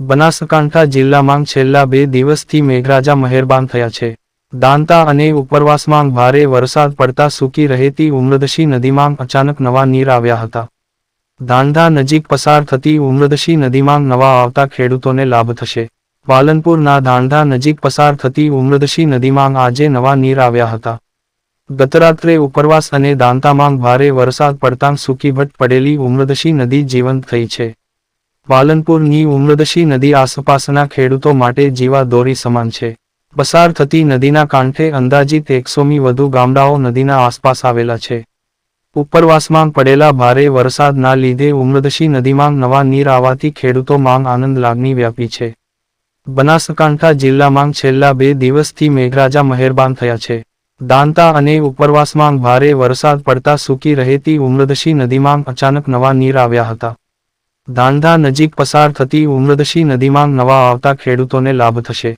બનાસકાંઠા જિલ્લામાં છેલ્લા બે દિવસથી મેઘરાજા મહેરબાન થયા છે. દાંતા અને ઉપરવાસમાં ભારે વરસાદ પડતા સૂકી રહેતી ઉમ્રદશી નદીમાં અચાનક નવા નીર આવ્યા હતા. દાંધા નજીક પસાર થતી ઉમ્રદશી નદીમાં નવા આવતા ખેડૂતોને લાભ થશે. પાલનપુરના દાંધા નજીક પસાર થતી ઉમ્રદશી નદીમાં આજે નવા નીર આવ્યા હતા. ગતરાત્રે ઉપરવાસ અને દાંતામાં ભારે વરસાદ પડતાં સૂકીભટ પડેલી ઉમ્રદશી નદી જીવંત થઈ છે. પાલનપુરની ઉમ્રદશી નદી આસપાસના ખેડૂતો માટે જીવા દોરી સમાન છે. પસાર થતી નદીના કાંઠે અંદાજિત એકસોમી વધુ ગામડાઓ નદીના આસપાસ આવેલા છે. ઉપરવાસમાં પડેલા ભારે વરસાદના લીધે ઉમ્રદશી નદીમાં નવા નીર આવવાથી ખેડૂતોમાં આનંદ લાગણી વ્યાપી છે. બનાસકાંઠા જિલ્લામાં છેલ્લા બે દિવસથી મેઘરાજા મહેરબાન થયા છે. દાંતા અને ઉપરવાસમાં ભારે વરસાદ પડતા સૂકી રહેતી ઉમ્રદશી નદીમાં અચાનક નવા નીર આવ્યા હતા. દાંધા નજીક પસાર થતી ઉમ્રદશી નદીમાં નવા આવતા ખેડૂતોને લાભ થશે.